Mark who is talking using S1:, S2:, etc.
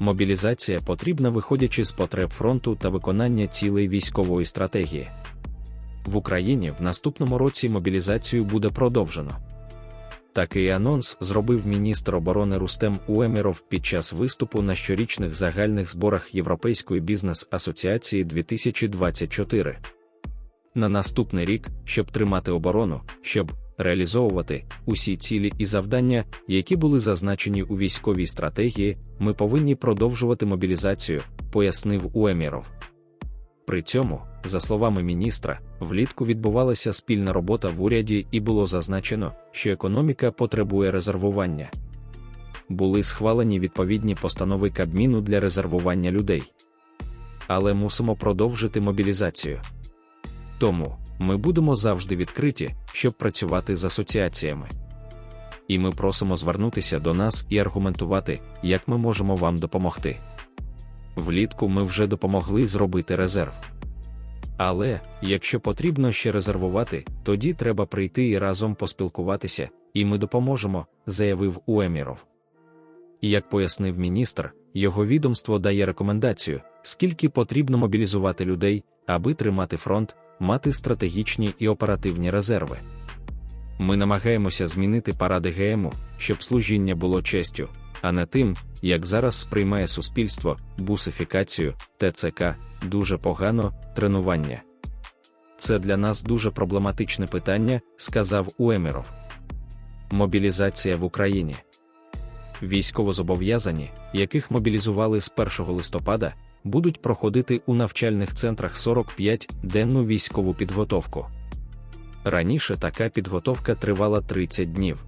S1: Мобілізація потрібна виходячи з потреб фронту та виконання цілей військової стратегії. В Україні в наступному році мобілізацію буде продовжено. Такий анонс зробив міністр оборони Рустем Уеміров під час виступу на щорічних загальних зборах Європейської бізнес-асоціації 2024. На наступний рік, щоб тримати оборону, щоб реалізовувати усі цілі і завдання, які були зазначені у військовій стратегії, ми повинні продовжувати мобілізацію, пояснив Уеміров. При цьому, за словами міністра, влітку відбувалася спільна робота в уряді і було зазначено, що економіка потребує резервування. Були схвалені відповідні постанови Кабміну для резервування людей. Але мусимо продовжити мобілізацію. Тому ми будемо завжди відкриті, щоб працювати з асоціаціями. І ми просимо звернутися до нас і аргументувати, як ми можемо вам допомогти. Влітку ми вже допомогли зробити резерв. Але, якщо потрібно ще резервувати, тоді треба прийти і разом поспілкуватися, і ми допоможемо, заявив Уеміров. Як пояснив міністр, його відомство дає рекомендацію, скільки потрібно мобілізувати людей, аби тримати фронт, мати стратегічні і оперативні резерви. Ми намагаємося змінити паради ГМУ, щоб служіння було честю, а не тим, як зараз сприймає суспільство, бусифікацію, ТЦК, дуже погано, тренування. Це для нас дуже проблематичне питання, сказав Уеміров. Мобілізація в Україні. Військовозобов'язані, яких мобілізували з 1 листопада, будуть проходити у навчальних центрах 45-денну військову підготовку. Раніше така підготовка тривала 30 днів.